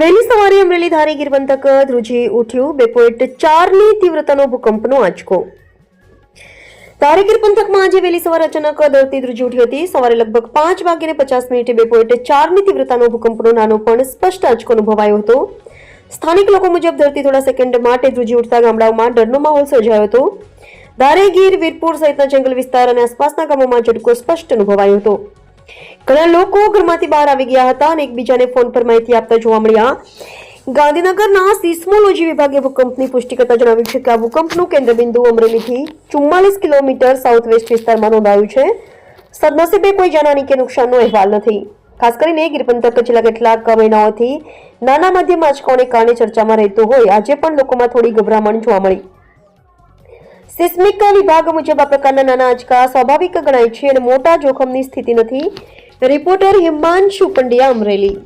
વહેલી સવારે અમરેલી ધારી ગીરપંતક ધ્રુજી ઉઠ્યું. બે પોઈન્ટ ચારની તીવ્રતાનો ભૂકંપનો આંચકો. ધારી ગીર પંથકમાં આજે વહેલી સવારે અચાનક ધરતી ધ્રુજી ઉઠી હતી. સવારે લગભગ પાંચ વાગ્યે પચાસ મિનિટે બે પોઈન્ટ ચારની તીવ્રતાનો ભૂકંપનો નાનો પણ સ્પષ્ટ આંચકો અનુભવાયો હતો. સ્થાનિક લોકો મુજબ ધરતી થોડા સેકન્ડ માટે ધ્રુજી ઉઠતા ગામડાઓમાં ડરનો માહોલ સર્જાયો હતો. ધારે ગીર, વીરપુર સહિતના જંગલ વિસ્તાર અને આસપાસના ગામોમાં ઝટકો સ્પષ્ટ અનુભવાયો હતો. ઘણા લોકો ઘરમાંથી બહાર આવી ગયા હતા અને એકબીજાને ફોન પર માહિતી આપતા જોવા મળ્યા. ગાંધીનગરના સિસ્મોલોજી વિભાગે ભૂકંપની પુષ્ટિ કરતા જણાવ્યું છે કે આ ભૂકંપનું કેન્દ્રબિંદુ અમરેલીથી ચુમ્માલીસ કિલોમીટર સાઉથ વેસ્ટ વિસ્તારમાં નોંધાયું છે. સદનસીબે કોઈ જાનહાની કે નુકસાનનો અહેવાલ નથી. ખાસ કરીને ગીર પંથક છેલ્લા કેટલાક મહિનાઓથી નાના મધ્યમ આંચકાઓને કારણે ચર્ચામાં રહેતો હોય, આજે પણ લોકોમાં થોડી ગભરામણ જોવા મળી. સિસ્મિક વિભાગ મુજબ આ પ્રકારના નાના આંચકા સ્વાભાવિક ગણાય છે અને મોટા જોખમની સ્થિતિ નથી. રિપોર્ટર હિમાંશુ પંડ્યા અમરેલી